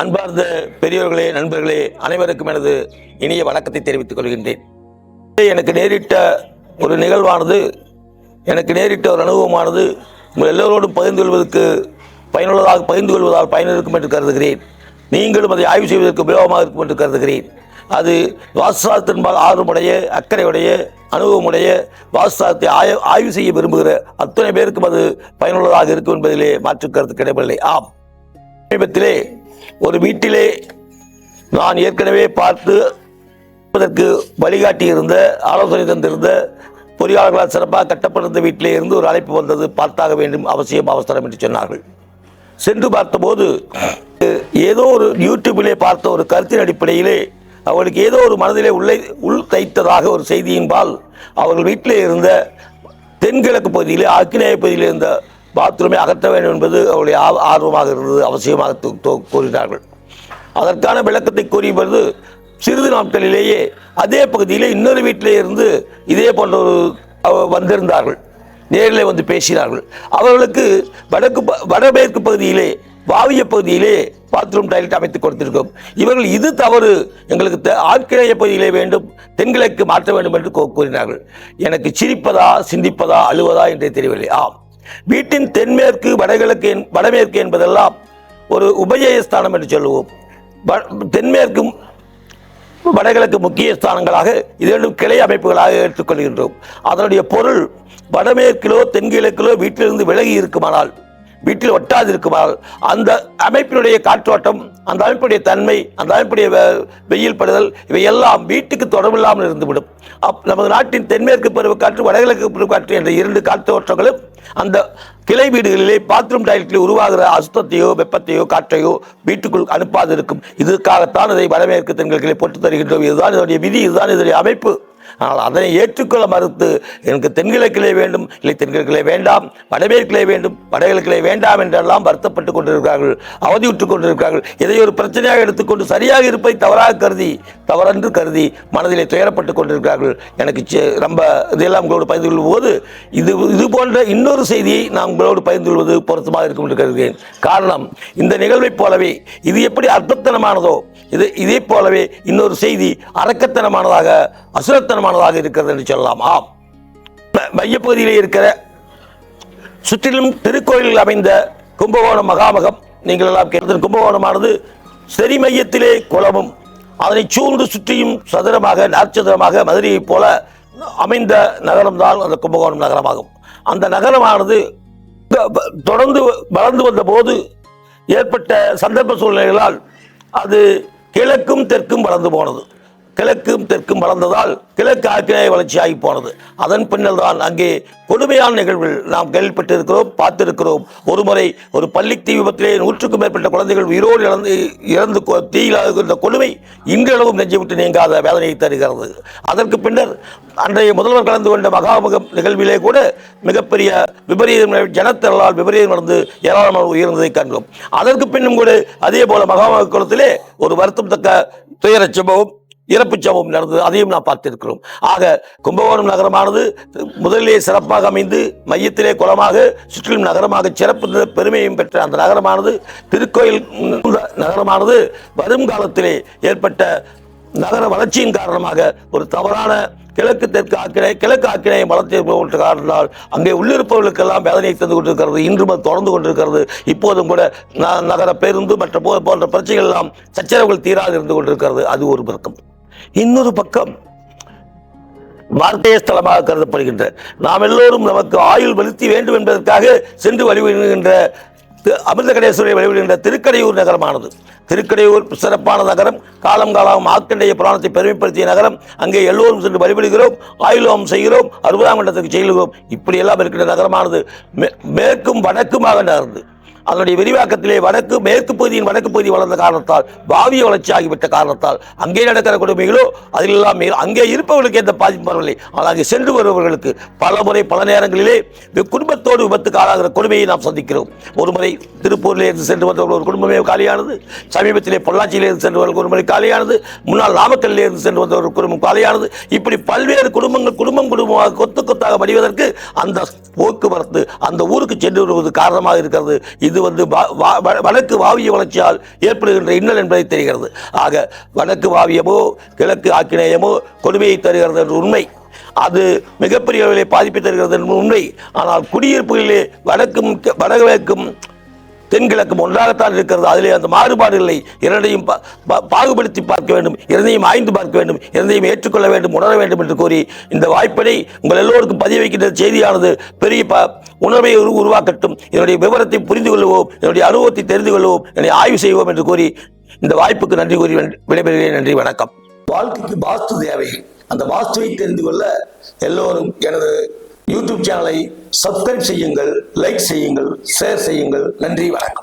அன்பார்ந்த பெரியோர்களே நண்பர்களே அனைவருக்கும் எனது இனிய வணக்கத்தை தெரிவித்துக் கொள்கின்றேன். எனக்கு நேரிட்ட ஒரு நிகழ்வானது எனக்கு நேரிட்ட ஒரு அனுபவமானது உங்கள் எல்லோரோடும் பகிர்ந்து கொள்வதற்கு பயனுள்ளதாக பகிர்ந்து கொள்வதால் பயன் இருக்கும் என்று கருதுகிறேன். நீங்களும் அதை ஆய்வு செய்வதற்கு உபயோகமாக இருக்கும் என்று கருதுகிறேன். அது வாஸ்துசாஸ்திரன்பால் ஆர்வமுடைய அக்கறையுடைய அனுபவமுடைய வாஸ்துசாஸ்திரத்தை ஆய ஆய்வு செய்ய விரும்புகிற அத்தனை பேருக்கும் அது பயனுள்ளதாக இருக்கும் என்பதிலே மாற்று கருத்து கிடையவில்லை ஆம். சமீபத்திலே ஒரு வீட்டிலே நான் ஏற்கனவே பார்த்து அதற்கு வழிகாட்டியிருந்த ஆலோசனை தந்திருந்த பொறியாளர்களால் சிறப்பாக கட்டப்பட்டிருந்த வீட்டிலே இருந்து ஒரு அழைப்பு வந்தது. பார்த்தாக வேண்டும் அவசியம் அவசரம் என்று சொன்னார்கள். சென்று பார்த்தபோது ஏதோ ஒரு யூடியூபிலே பார்த்த ஒரு கருத்தின் அடிப்படையிலே அவர்களுக்கு ஏதோ ஒரு மனதிலே உள்ளே உள் தைத்ததாக ஒரு செய்தியின்பால் அவர்கள் வீட்டிலே இருந்த தென்கிழக்கு பகுதியிலே ஆக்கினேய பகுதியில் இருந்த பாத்ரூமை அகற்ற வேண்டும் என்பது அவருடைய ஆர்வமாக இருந்தது அவசியமாக கூறினார்கள் அதற்கான விளக்கத்தை கூறியபொழுது சிறிது நாட்களிலேயே அதே பகுதியிலே இன்னொரு வீட்டிலே இருந்து இதே போன்ற ஒரு வந்திருந்தார்கள். நேரில் வந்து பேசினார்கள். அவர்களுக்கு வடக்கு ப- வடமேற்கு பகுதியிலே வாவிய பகுதியிலே பாத்ரூம் டாய்லெட் அமைத்து கொடுத்திருக்கோம். இவர்கள் இது தவறு. எங்களுக்கு தெ- ஆட்கிழைய பகுதியிலே வேண்டும் தென்கிழக்கு மாற்ற வேண்டும் என்று கூறினார்கள். எனக்கு சிரிப்பதா சிந்திப்பதா அழுவதா என்றே தெரியவில்லை. ஆம். வீட்டின் தென்மேற்கு வடகிழக்கு வடமேற்கு என்பதெல்லாம் ஒரு உபஜயஸ்தானம் என்று சொல்லுவோம். வ- தென்மேற்கும் வடகிழக்கு முக்கிய ஸ்தானங்களாக இது இரண்டும் கிளை அமைப்புகளாக எடுத்துக்கொள்கின்றோம். அதனுடைய பொருள் வடமேற்கிலோ தென்கிழக்கிலோ வீட்டிலிருந்து விலகி இருக்குமானால் வீட்டில் ஒட்டாது இருக்குமானால் அந்த அமைப்பினுடைய காற்றோட்டம் அந்த அமைப்புடைய தன்மை அந்த அமைப்புடைய வெ- வெயில் படுதல் இவையெல்லாம் வீட்டுக்கு தொடர்பில்லாமல் இருந்துவிடும். அப் நமது நாட்டின் தென்மேற்கு பருவக்காற்று வடகிழக்கு பருவக்காற்று என்ற இரண்டு காற்றோட்டங்களும் அந்த கிளை வீடுகளிலே பாத்ரூம் டாய்லெட்டில் உருவாகிற அசுத்தத்தையோ வெப்பத்தையோ காற்றையோ வீட்டுக்குள் அனுப்பாது இருக்கும் இதற்காகத்தான் இதை வடமேற்கு தென்கிழக்கிலே போட்டு தருகின்றோம். இதுதான் இதனுடைய விதி இதுதான் இதனுடைய அமைப்பு. ஆனால் அதனை ஏற்றுக்கொள்ள மறுத்து எனக்கு தென்கிழக்கிலே வேண்டும் இல்லை தென்கிழக்கிலே வேண்டாம் வடமேற்கிலே வேண்டும் வடகிழக்கிலே வேண்டாம் என்றெல்லாம் வருத்தப்பட்டு கொண்டிருக்கிறார்கள் அவதியுற்றுக் கொண்டிருக்கிறார்கள். இதை ஒரு பிரச்சனையாக எடுத்துக்கொண்டு சரியாக இருப்பதை தவறாக கருதி தவறென்று கருதி மனதிலே துயரப்பட்டு கொண்டிருக்கிறார்கள். எனக்கு ரொம்ப இதெல்லாம் உங்களோடு பகிர்ந்து கொள்ளும் போது இது இது போன்ற இன்னொரு செய்தியை நான் உங்களோடு பகிர்ந்து கொள்வது பொருத்தமாக இருக்கும் என்று கருதுகிறேன். காரணம் இந்த நிகழ்வைப் போலவே இது எப்படி அற்பத்தனமானதோ இது இதே போலவே இன்னொரு செய்தி அரக்கத்தனமானதாக அசுரத்தனமானதாக இருக்கிறது என்று சொல்லலாம். ஆம். மையப்பகுதியிலே இருக்கிற சுற்றிலும் திருக்கோயில்கள் அமைந்த கும்பகோணம் மகாமகம் நீங்கள் எல்லாம் கேட்டது கும்பகோணமானது செரி மையத்திலே குளமும் அதனை சூழ்ந்து சுற்றியும் சதுரமாக நாற்சதுரமாக மதுரையைப் போல அமைந்த நகரம்தான் அந்த கும்பகோணம் நகரமாகும். அந்த நகரமானது தொடர்ந்து வளர்ந்து வந்த போது ஏற்பட்ட சந்தர்ப்ப சூழ்நிலைகளால் அது கிழக்கும் தெற்கும் வளர்ந்து போனது. கிழக்கும் தெற்கும் வளர்ந்ததால் கிழக்கு ஆக்கிரேய வளர்ச்சியாகி போனது. அதன் பின்னர் தான் அங்கே கொடுமையான நிகழ்வுகள் நாம் கேள்விப்பட்டிருக்கிறோம் பார்த்திருக்கிறோம். ஒருமுறை ஒரு பள்ளி தீ விபத்திலே நூற்றுக்கும் மேற்பட்ட குழந்தைகள் உயிரோடு இழந்து இறந்து கொ- தீயில் இருந்த கொடுமை இன்றளவும் நெஞ்சை விட்டு நீங்காத வேதனையை தருகிறது. அதற்கு பின்னர் அன்றைய முதல்வர் கலந்து கொண்ட மகாமுகம் நிகழ்விலே கூட மிகப்பெரிய விபரீதம் ஜனத்திரளால் விபரீதம் நடந்து ஏராளமாக உயர்ந்ததை கண்டோம். அதற்கு பின்னும் கூட அதே போல மகாமக குளத்திலே ஒரு வருத்தம் தக்க துயரச் சம்பவம் இறப்பு சம்பவம் நடந்தது அதையும் நாம் பார்த்திருக்கிறோம். ஆக கும்பகோணம் நகரமானது முதலிலே சிறப்பாக அமைந்து மையத்திலே குளமாக சுற்றிலும் நகரமாக சிறப்பு பெருமையும் பெற்ற அந்த நகரமானது திருக்கோயில் நகரமானது வரும் காலத்திலே ஏற்பட்ட நகர வளர்ச்சியின் காரணமாக ஒரு தவறான கிழக்கு தெற்கு ஆக்கினை கிழக்கு ஆக்கினை வளர்ச்சி காரணத்தால் அங்கே உள்ளிருப்பவர்களுக்கெல்லாம் வேதனை தந்து கொண்டிருக்கிறது இன்றும் அது தொடர்ந்து கொண்டிருக்கிறது. இப்போதும் கூட ந- நகர பேருந்து மற்ற போன்ற பிரச்சனைகள் எல்லாம் சச்சரவுகள் தீராது இருந்து கொண்டிருக்கிறது. அது ஒரு பக்கம். இன்னொரு பக்கம் வார்த்தைய ஸ்தலமாக கருதப்படுகின்ற நாம் எல்லோரும் நமக்கு ஆயுள் வலுத்தி வேண்டும் என்பதற்காக சென்று வழிபடுகின்ற அமிர்த கடேஸ்வரை வழிபடுகின்ற திருக்கடையூர் நகரமானது. திருக்கடையூர் சிறப்பான நகரம். காலம் காலம் ஆக்கண்டைய புராணத்தை பெருமைப்படுத்திய நகரம். அங்கே எல்லோரும் சென்று வழிபடுகிறோம். ஆயுளோம் செய்கிறோம். அறுபதாம் கண்டத்துக்கு செய்கிறோம் இப்படியெல்லாம் இருக்கின்ற நகரமானது மே- மேற்கும் வடக்குமாக நகர்ந்து. அதனுடைய விரிவாக்கத்திலே வடக்கு மேற்கு பகுதியின் வடக்கு பகுதி வளர்ந்த காரணத்தால் பாவிய வளர்ச்சி ஆகிவிட்ட காரணத்தால் அங்கே நடக்கிற கொடுமைகளோ அதிலெல்லாம் அங்கே இருப்பவர்களுக்கு எந்த பாதிப்பும் வரவில்லை. ஆனால் அங்கே சென்று வருபவர்களுக்கு பல முறை பல நேரங்களிலே குடும்பத்தோடு விபத்துக்கு ஆளாகிற கொடுமையை நாம் சந்திக்கிறோம். ஒரு முறை திருப்பூரிலே இருந்து சென்று வந்தவர்கள் ஒரு குடும்பமே காலியானது. சமீபத்திலே பொள்ளாச்சியிலே இருந்து சென்று வந்த ஒரு முறை காலியானது. முன்னாள் நாமக்கல்லிலே இருந்து சென்று வந்த ஒரு குடும்பம் காலியானது. இப்படி பல்வேறு குடும்பங்கள் குடும்பம் குடும்பமாக கொத்து கொத்தாக வடிவதற்கு அந்த போக்குவரத்து அந்த ஊருக்கு சென்று வருவது காரணமாக இருக்கிறது. இது வந்து வா- வ- வடக்கு வாவிய வளர்ச்சியால் ஏற்படுகின்ற இன்னல் என்பதை தெரிகிறது. ஆக வடக்கு வாவியமோ கிழக்கு ஆக்கினேயமோ கொடுமையை தருகிறது என்ற உண்மை. அது மிகப்பெரிய பாதிப்பை தருகிறது என்பது உண்மை. ஆனால் குடியிருப்புகளிலே வடக்கும் வடகிழக்கும் தென்கிழக்கும் ஒன்றாகத்தான் இருக்கிறது. அதிலே அந்த மாறுபாடு இல்லை. இரண்டையும் பாகுபடுத்தி பார்க்க வேண்டும். இரண்டையும் ஆய்ந்து பார்க்க வேண்டும். இரண்டையும் ஏற்றுக்கொள்ள வேண்டும் உணர வேண்டும் என்று கூறி இந்த வாய்ப்பினை உங்கள் எல்லோருக்கும் பதிய வைக்கின்ற செய்தியானது பெரிய ப உணர்வை உருவாக்கட்டும். இதனுடைய விவரத்தை புரிந்து கொள்வோம் என்னுடைய அனுபவத்தை தெரிந்து கொள்வோம் என்னை ஆய்வு செய்வோம் என்று கூறி இந்த வாய்ப்புக்கு நன்றி கூறி விடைபெறுகிறேன். நன்றி வணக்கம். வாழ்க்கைக்கு வாஸ்து தேவை. அந்த வாஸ்துவை தெரிந்து கொள்ள எல்லோரும் எனது யூடியூப் சேனலை சப்ஸ்கிரைப் செய்யுங்கள் லைக் செய்யுங்கள் ஷேர் செய்யுங்கள். நன்றி வணக்கம்.